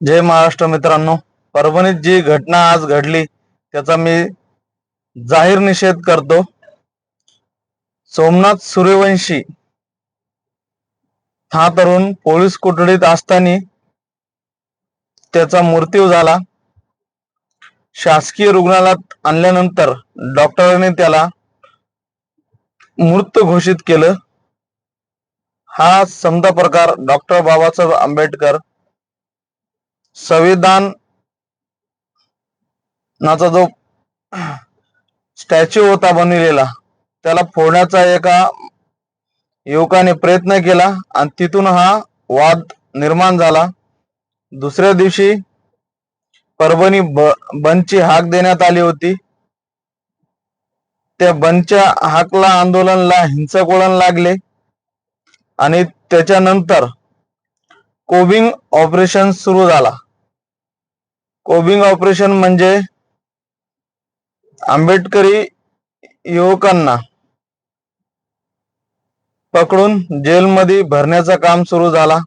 जय महाराष्ट्र मित्रांनो. परभणीत जी घटना आज घडली त्याचा मी जाहीर निषेध करतो. सोमनाथ सूर्यवंशी हा तरुण पोलीस कोठडीत असताना त्याचा मृत्यू झाला. शासकीय रुग्णालयात आणल्यानंतर डॉक्टरांनी त्याला मृत घोषित केलं. हा समजा प्रकार डॉक्टर बाबासाहेब आंबेडकर संविधान नाचा जो स्टॅच्यू होता बनविलेला त्याला फोडण्याचा एका युवकाने प्रयत्न केला आणि तिथून हा वाद निर्माण झाला. दुसऱ्या दिवशी परभणी ब बंदची हाक देण्यात आली होती. त्या बंदच्या हाकला आंदोलनला हिंसक वळण लागले आणि त्याच्यानंतर कोबिंग ऑपरेशन सुरू झाला. कोबिंग ऑपरेशन म्हणजे आंबेडकरी युवकांना पकडून जेलमध्ये भरण्याचं काम सुरू झाला.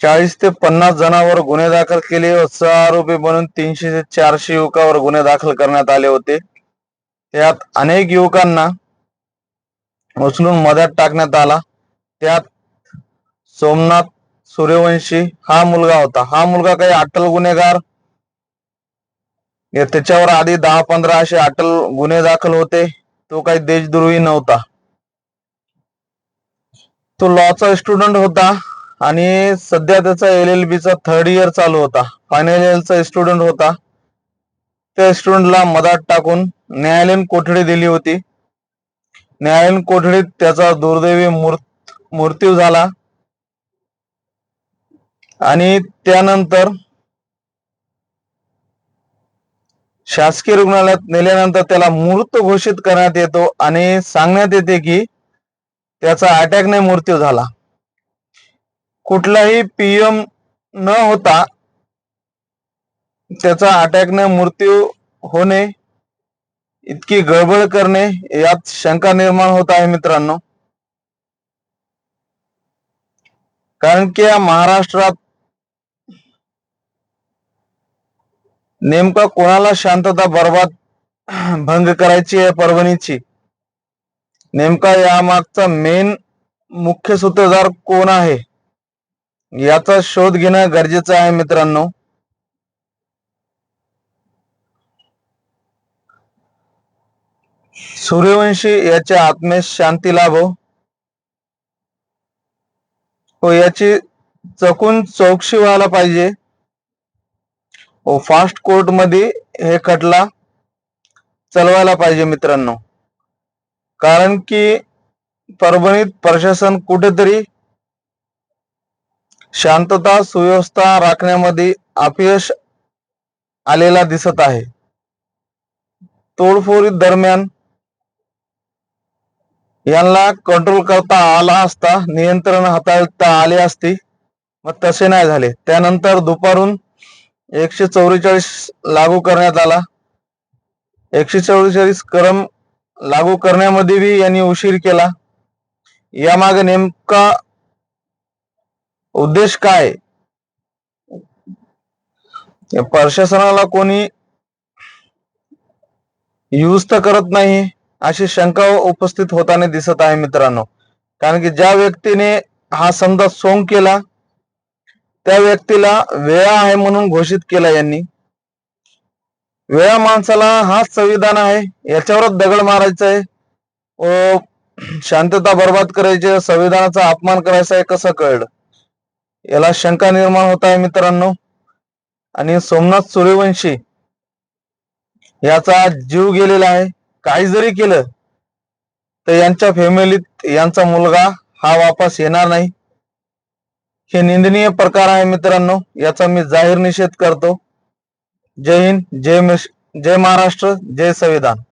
चाळीस ते पन्नास जणांवर गुन्हे दाखल केले. व सहा आरोपी बनून तीनशे ते चारशे युवकावर गुन्हे दाखल करण्यात आले होते. त्यात अनेक युवकांना उचलून मदत टाकण्यात आला. त्यात सोमनाथ सूर्यवंशी हा मुलगा होता. हा मुलगा काही अटल गुन्हेगार. त्याच्यावर आधी दहा पंधरा असे अटल गुन्हे दाखल होते. तो काही देशद्रोही नव्हता. तो लॉचा स्टुडंट होता आणि सध्या त्याचा एल एल बीचा थर्ड इयर चालू होता. फायनल इयरचा स्टुडंट होता. त्या स्टुडंटला मधात टाकून न्यायालयीन कोठडी दिली होती. न्यायालयीन कोठडीत त्याचा दुर्दैवी मूर्त मृत्यू झाला. आणि त्यानंतर शासकीय रुग्णालयात नेल्यानंतर त्याला मृत घोषित करण्यात येतो आणि सांगण्यात येते की त्याचा अटॅकने मृत्यू झाला. कुठलाही पीएम न होता त्याचा अटॅकने मृत्यू होणे इतकी गडबड करणे यात शंका निर्माण होत आहे मित्रांनो. कारण की या महाराष्ट्रात नेमका कोणाला शांतता बर्बाद भंग करायची आहे परभणीची? नेमका यामागचा मेन मुख्य सूत्रधार कोण आहे? याचा शोध घेणं गरजेचं आहे मित्रांनो. सूर्यवंशी याच्या आत्मेस शांती लाभो. हो याची चकून चौकशी व्हायला पाहिजे. हो, फास्ट कोर्टमध्ये हे खटला चालवायला पाहिजे मित्रांनो. कारण की परभणीत प्रशासन कुठेतरी शांतता सुव्यवस्था राखण्यामध्ये अपयश आलेला दिसत आहे. तोडफोडी दरम्यान यांना कंट्रोल करता आला असता नियंत्रण हाताळता आले असते मग तसे नाही झाले. त्यानंतर दुपारून एकशे चौवेचाळीस लागू करण्यात आला. एकशे चौवेचाळीस क्रम लागू करण्यामध्ये बी यांनी उशीर केला. यामागे नेमका उद्देश काय? प्रशासनाला कोणी युज तर करत नाही अशी शंका उपस्थित होताना दिसत आहे मित्रांनो. कारण की ज्या व्यक्तीने हा समजा सोंग केला त्या व्यक्तीला वेळा आहे म्हणून घोषित केला यांनी. वेळा माणसाला हाच संविधान आहे याच्यावरच दगड मारायचं आहे व शांतता बर्बाद करायची संविधानाचा अपमान करायचा आहे कसं कळलं? याला शंका निर्माण होत आहे मित्रांनो. आणि सोमनाथ सूर्यवंशी याचा जीव गेलेला आहे. काही जरी केलं तर यांच्या फॅमिलीत यांचा मुलगा हा वापस येणार नाही. हे निंदनीय प्रकार आहे मित्रांनो याचा मी जाहीर निषेध करतो. जय हिंद जय जय महाराष्ट्र जय संविधान.